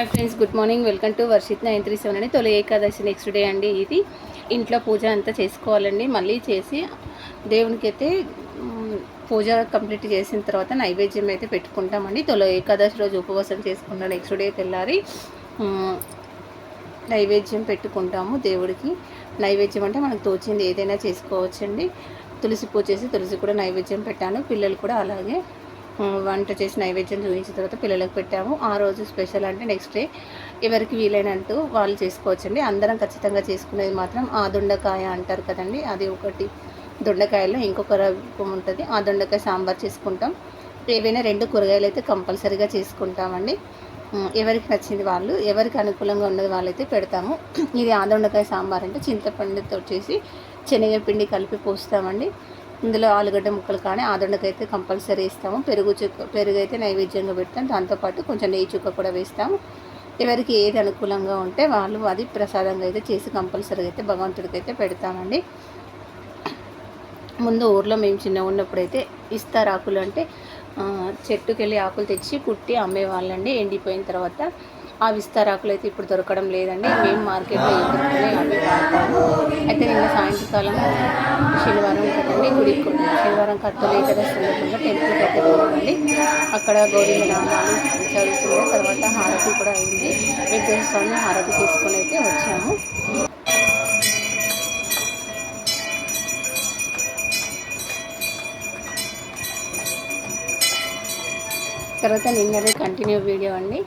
Hi friends good morning. Welcome to Varshith nine three seven అండి తొలి Ekadashi next day అండి ఇది. ఇంట్లో పూజ అంతా చేసుకోవాలండి. మళ్ళీ చేసి దేవునికి అయితే పూజ కంప్లీట్ చేసిన తర్వాత నైవేద్యం అయితే పెట్టుకుంటామండి. తొలి ఏకాదశి రోజు ఉపవాసం చేసుకుంటాం నెక్స్ట్ డే తెల్లారి నైవేద్యం పెట్టుకుంటాము దేవుడికి. నైవేద్యం అంటే మనకు తోచింది ఏదైనా చేసుకోవచ్చండి. తులసి పూజ చేసి తులసి కూడా నైవేద్యం పెట్టాను. పిల్లలు కూడా అలాగే వంట చేసి నైవేద్యం చూపించిన తర్వాత పిల్లలకు పెట్టాము. ఆ రోజు స్పెషల్ అంటే నెక్స్ట్ డే ఎవరికి వీలైనట్టు వాళ్ళు చేసుకోవచ్చండి. అందరం ఖచ్చితంగా చేసుకునేది మాత్రం ఆ దొండకాయ అంటారు కదండి. అది ఒకటి. దొండకాయలో ఇంకొక రకం ఉంటుంది. ఆ దొండకాయ సాంబార్ చేసుకుంటాం. ఏవైనా రెండు కూరగాయలు అయితే కంపల్సరీగా చేసుకుంటామండి. ఎవరికి నచ్చింది వాళ్ళు ఎవరికి అనుకూలంగా ఉన్నది వాళ్ళైతే పెడతాము. ఇది ఆదొండకాయ సాంబార్ అంటే చింతపండుతో చేసి శనగపిండి కలిపి పోస్తామండి. ఇందులో ఆలుగడ్డ ముక్కలు కానీ ఆదండకైతే అయితే కంపల్సరీ ఇస్తాము. పెరుగు చుక్క పెరుగు అయితే నైవేద్యంగా పెడతాం. దాంతోపాటు కొంచెం నెయ్యి చుక్క కూడా వేస్తాము. ఎవరికి ఏది అనుకూలంగా ఉంటే వాళ్ళు అది ప్రసాదంగా అయితే చేసి కంపల్సరీగా అయితే భగవంతుడికి అయితే పెడతామండి. ముందు ఊర్లో మేము చిన్న ఉన్నప్పుడైతే ఇస్తారు ఆకులు అంటే చెట్టుకెళ్ళి చెట్టుకి వెళ్ళి ఆకులు తెచ్చి కుట్టి అమ్మేవాళ్ళండి. ఎండిపోయిన తర్వాత ఆ విస్తారాకులు అయితే ఇప్పుడు దొరకడం లేదండి. మేము మార్కెట్లో అవి అయితే నిన్న సాయంత్రకాలం శనివారం కదండి గుడికి శనివారం కత్తులు ఏకాదశి సందర్భంగా టెంపుల్కి అయితే వెళ్ళామండి అక్కడ గౌరీ నామాలు చదువుతున్న తర్వాత హారతి కూడా అయింది. వెంకటేశ్వర స్వామి హారతి తీసుకొని అయితే వచ్చాము. తర్వాత నిన్నదే కంటిన్యూ వీడియో అండి.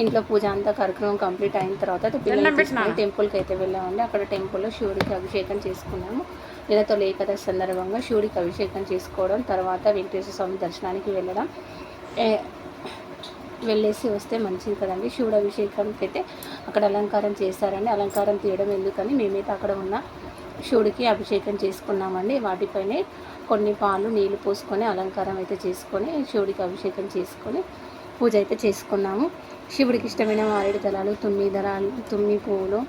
ఇంట్లో పూజ అంతా కార్యక్రమం కంప్లీట్ అయిన తర్వాత టెంపుల్కి అయితే వెళ్ళామండి. అక్కడ టెంపుల్లో శివుడికి అభిషేకం చేసుకున్నాము. నిన్న ఏకాదశి సందర్భంగా శివుడికి అభిషేకం చేసుకోవడం తర్వాత వెంకటేశ్వర స్వామి దర్శనానికి వెళ్ళడం వెళ్ళేసి వస్తే మంచిది కదండి. శివుడు అభిషేకానికి అయితే అక్కడ అలంకారం చేస్తారండి అలంకారం తీయడం ఎందుకని మేమైతే అక్కడ ఉన్న శివుడికి అభిషేకం చేసుకున్నామండి. వాటిపైనే కొన్ని పాలు నీళ్ళు పోసుకొని అలంకారం అయితే చేసుకొని శివుడికి అభిషేకం చేసుకొని పూజ అయితే చేసుకున్నాము. శివుడికి ఇష్టమైన మారేడు దళాలు తుమ్మి దళాలు తుమ్మి పువ్వులు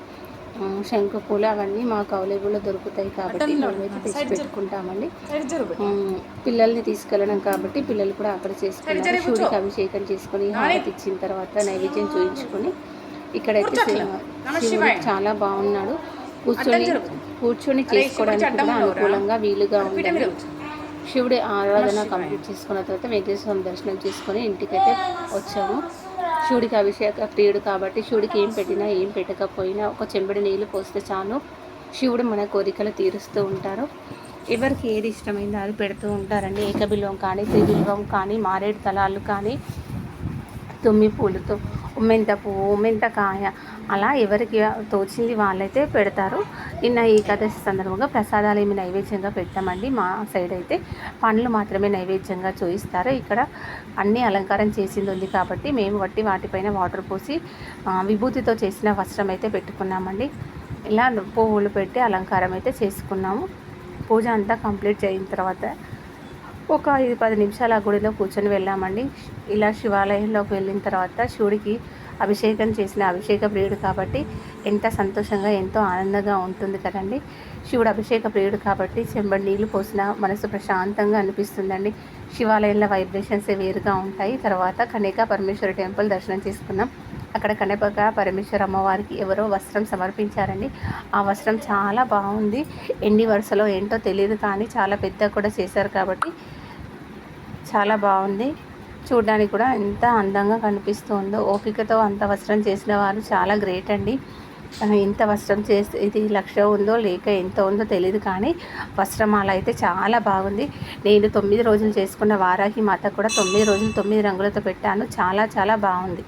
శంకు పూలు అవన్నీ మాకు అవైలబుల్లో దొరుకుతాయి కాబట్టి మేమైతే తెచ్చి పెట్టుకుంటామండి. పిల్లల్ని తీసుకెళ్ళడం కాబట్టి పిల్లలు కూడా అక్కడ చేసుకున్నారు శివుడికి అభిషేకం చేసుకొని హారతి ఇచ్చిన తర్వాత నైవేద్యం చూయించుకొని ఇక్కడైతే శివ- శివుడు చాలా బాగున్నాడు. కూర్చొని కూర్చొని చేసుకోవడానికి కూడా అనుకూలంగా వీలుగా ఉందండి. శివుడి ఆరాధన కంప్లీట్ చేసుకున్న తర్వాత వెంకటేశ్వర దర్శనం చేసుకొని ఇంటికైతే వచ్చాము. శివుడికి అభిషేక ప్రియుడు కాబట్టి శివుడికి ఏం పెట్టినా ఏం పెట్టకపోయినా ఒక చెంబడి నీళ్ళు పోస్తే చాలు. శివుడు మన కోరికలు తీరుస్తూ ఉంటారు. ఎవరికి ఏది ఇష్టమైందో అది పెడుతూ ఉంటారండి. ఏకబిల్వం కానీ త్రిబిల్వం కానీ మారేడు తలాలు కానీ తుమ్మి పూలతో ఉమ్మెంత పువ్వు ఉమ్మెంత కాయ అలా ఎవరికి తోచింది వాళ్ళైతే పెడతారు. నిన్న ఏకాదశి సందర్భంగా ప్రసాదాలు ఏమి నైవేద్యంగా పెట్టామండి. మా సైడ్ అయితే పండ్లు మాత్రమే నైవేద్యంగా చూయిస్తారు. ఇక్కడ అన్ని అలంకారం చేసింది ఉంది కాబట్టి మేము బట్టి వాటిపైన వాటర్ పోసి విభూతితో చేసిన వస్త్రం అయితే పెట్టుకున్నామండి. ఇలా పువ్వులు పెట్టి అలంకారం అయితే చేసుకున్నాము. పూజ అంతా కంప్లీట్ చేయిన తర్వాత ఒక ఐదు పది నిమిషాలు ఆ గుడిలో కూర్చొని వెళ్ళామండి. ఇలా శివాలయంలోకి వెళ్ళిన తర్వాత శివుడికి అభిషేకం చేసిన అభిషేక ప్రియుడు కాబట్టి ఎంత సంతోషంగా ఎంతో ఆనందంగా ఉంటుంది కదండి. శివుడు అభిషేక ప్రియుడు కాబట్టి చెంబడి నీళ్ళు పోసిన మనసు ప్రశాంతంగా అనిపిస్తుందండి. శివాలయంలో వైబ్రేషన్స్ వేరుగా ఉంటాయి. తర్వాత కనేక పరమేశ్వర టెంపుల్ దర్శనం చేసుకున్నాం. అక్కడ కనపక పరమేశ్వర అమ్మవారికి ఎవరో వస్త్రం సమర్పించారండి. ఆ వస్త్రం చాలా బాగుంది. ఎన్ని వరుసలో ఏంటో తెలియదు కానీ చాలా పెద్ద కూడా చేశారు కాబట్టి చాలా బాగుంది. చూడడానికి కూడా ఎంత అందంగా కనిపిస్తుందో ఓపికతో అంత వస్త్రం చేసిన వారు చాలా గ్రేట్ అండి. ఇంత వస్త్రం చేసి ఇది లక్ష ఉందో లేక ఎంత ఉందో తెలియదు కానీ వస్త్రమాల అయితే చాలా బాగుంది. నేను తొమ్మిది రోజులు చేసుకున్న వారాహి మాత కూడా తొమ్మిది రోజులు తొమ్మిది రంగులతో పెట్టాను. చాలా చాలా బాగుంది.